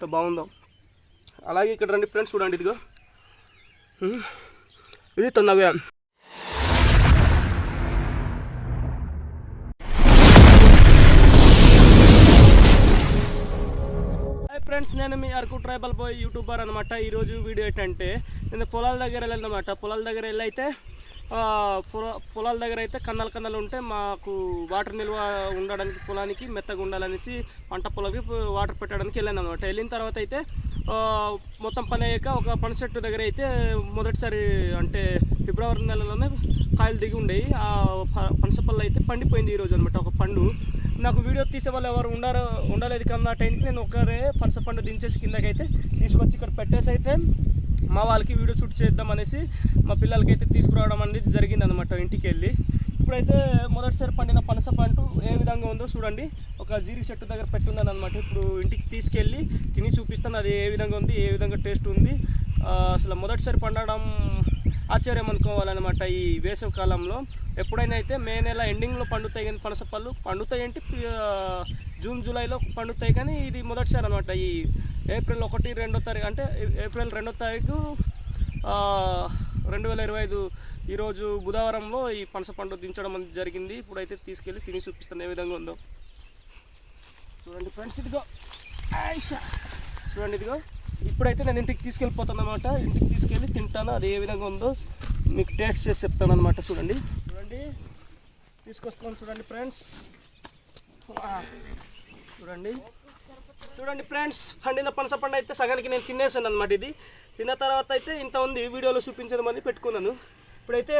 ఎంత బాగుందో. అలాగే ఇక్కడ రండి ఫ్రెండ్స్ చూడండి ఇదిగో. ఇది తొందరగా. ఫ్రెండ్స్ నేను మీ అరకు ట్రైబల్ బాయ్ యూట్యూబర్ అనమాట ఈరోజు వీడియో ఏంటంటే నేను పొలాల దగ్గర వెళ్ళానమాట పొలాల దగ్గర వెళ్ళి అయితే పొల- పొలాల దగ్గర అయితే కన్నాలు కన్నాలు ఉంటే మాకు వాటర్ నిల్వ ఉండడానికి పొలానికి మెత్తగా ఉండాలనేసి పంట పొలకి వాటర్ పెట్టడానికి వెళ్ళాను అనమాట వెళ్ళిన తర్వాత అయితే మొత్తం పని అయ్యాక ఒక పని చెట్టు దగ్గర అయితే మొదటిసారి అంటే ఫిబ్రవరి నెలలోనే కాయలు దిగి ఉండేవి. ఆ ప- పనస పళ్ళు అయితే పండిపోయింది ఈరోజు అనమాట ఒక పండు. నాకు వీడియో తీసే వాళ్ళు ఎవరు ఉండరు ఉండలేదు కన్నా టైంకి నేను ఒకరే పనస పండు దించేసి కిందకైతే తీసుకొచ్చి ఇక్కడ పెట్టేసి అయితే మా వాళ్ళకి వీడియో షూట్ చేద్దాం అనేసి మా పిల్లలకి అయితే తీసుకురావడం అనేది జరిగింది అనమాట ఇంటికి వెళ్ళి ఇప్పుడైతే మొదటిసారి పండిన పనస పండు ఏ విధంగా ఉందో చూడండి. ఒక జీరి చెట్టు దగ్గర పెట్టున్నాను అనమాట ఇప్పుడు ఇంటికి తీసుకెళ్ళి తిని చూపిస్తాను అది ఏ విధంగా ఉంది ఏ విధంగా టేస్ట్ ఉంది. అసలు మొదటిసారి పండడం ఆశ్చర్యం అనుకోవాలన్నమాట ఈ వేసవి కాలంలో. ఎప్పుడైనా అయితే మే నెల ఎండింగ్లో పండుతాయి కానీ పనస పళ్ళు. పండుతాయి అంటే జూన్ జూలైలో పండుతాయి కానీ ఇది మొదటిసారి అనమాట ఈ ఏప్రిల్ ఒకటి రెండో తారీఖు అంటే ఏప్రిల్ రెండో తారీఖు రెండు వేల ఇరవై ఐదు ఈరోజు బుధవారంలో ఈ పనస పండు దించడం అనేది జరిగింది. ఇప్పుడైతే తీసుకెళ్ళి తిని చూపిస్తాను ఏ విధంగా ఉందో. చూడండి ఫ్రెండ్స్ ఇదిగో. చూడండి ఇదిగో. ఇప్పుడైతే నేను ఇంటికి తీసుకెళ్ళిపోతాను అనమాట ఇంటికి తీసుకెళ్ళి తింటాను అది ఏ విధంగా ఉందో మీకు టేస్ట్ చేసి చెప్తాను అనమాట చూడండి. చూడండి. తీసుకొస్తున్నాను చూడండి ఫ్రెండ్స్ చూడండి. చూడండి ఫ్రెండ్స్ పండిన పనస పండు అయితే సగానికి నేను తినేసాను అనమాట ఇది. తిన్న తర్వాత అయితే ఇంత ఉంది వీడియోలో చూపించడం అని పెట్టుకున్నాను. ఇప్పుడైతే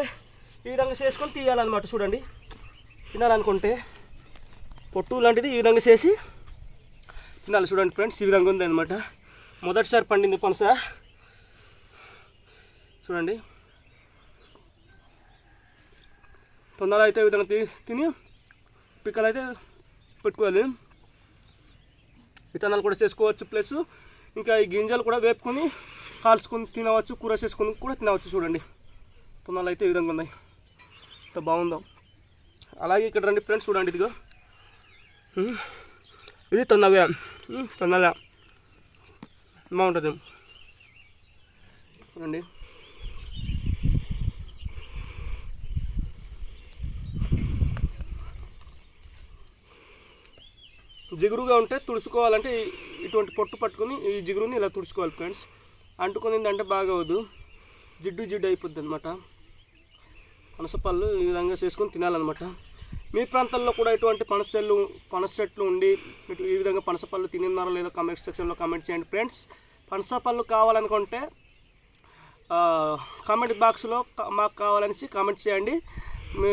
ఈ విధంగా చేసుకొని తీయాలన్నమాట చూడండి. తినాలనుకుంటే పొట్టు లాంటిది ఈ విధంగా చేసి తినాలి. చూడండి ఫ్రెండ్స్ ఈ విధంగా ఉంది అనమాట మొదటిసారి పండింది పనస. చూడండి. తొందరగా అయితే విధంగా తి- తిని పిక్కలు అయితే పెట్టుకోవాలి. విత్తనాలు కూడా చేసుకోవచ్చు ప్లస్ ఇంకా ఈ గింజలు కూడా వేపుకొని కాల్చుకొని తినవచ్చు కూర చేసుకొని కూడా తినవచ్చు చూడండి. తొందరలో అయితే ఈ విధంగా ఉన్నాయి. ఎంత బాగుందో. అలాగే ఇక్కడ రండి ఫ్రెండ్స్ చూడండి ఇదిగో. ఇది తొందరగా. తొందరగా. బాగుంటుంది. చూడండి. జిగురుగా ఉంటే తుడుచుకోవాలంటే ఇటువంటి పొట్టు పట్టుకొని ఈ జిగురుని ఇలా తుడుచుకోవాలి ఫ్రెండ్స్. అంటుకుంది బాగా అవదు జిడ్డు జిడ్డు అయిపోద్ది అనమాట పనసపళ్ళు ఈ విధంగా చేసుకొని తినాలన్నమాట. మీ ప్రాంతంలో కూడా ఇటువంటి పనస చెట్లు పనస చెట్లు ఉండి ఈ విధంగా పనస పళ్ళు తిన్నారో లేదో కమెంట్ సెక్షన్లో కమెంట్ చేయండి. ఫ్రెండ్స్ పనస పళ్ళు కావాలనుకుంటే కామెంట్ బాక్స్లో మాకు కావాలనేసి కామెంట్ చేయండి. మీ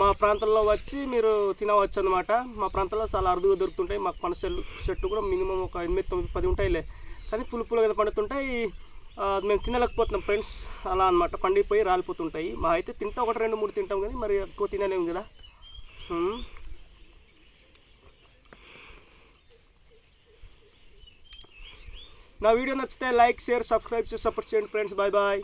మా ప్రాంతంలో వచ్చి మీరు తినవచ్చు అనమాట మా ప్రాంతంలో చాలా అరుదుగా దొరుకుతుంటాయి. మాకు పనస చెట్టు కూడా మినిమం ఒక ఎనిమిది తొమ్మిది పది ఉంటాయిలే. కానీ పులుపులు పులు పండుతుంటాయి. మేము తినలేకపోతున్నాం ఫ్రెండ్స్ అలా అనమాట పండిపోయి రాలిపోతుంటాయి. మా అయితే తింటాం ఒకటి రెండు మూడు తింటాం కానీ మరి ఎక్కువ తినలేము కదా. నా వీడియో నచ్చితే లైక్ షేర్ సబ్స్క్రైబ్ చేసి సపోర్ట్ చేయండి ఫ్రెండ్స్ బాయ్ బాయ్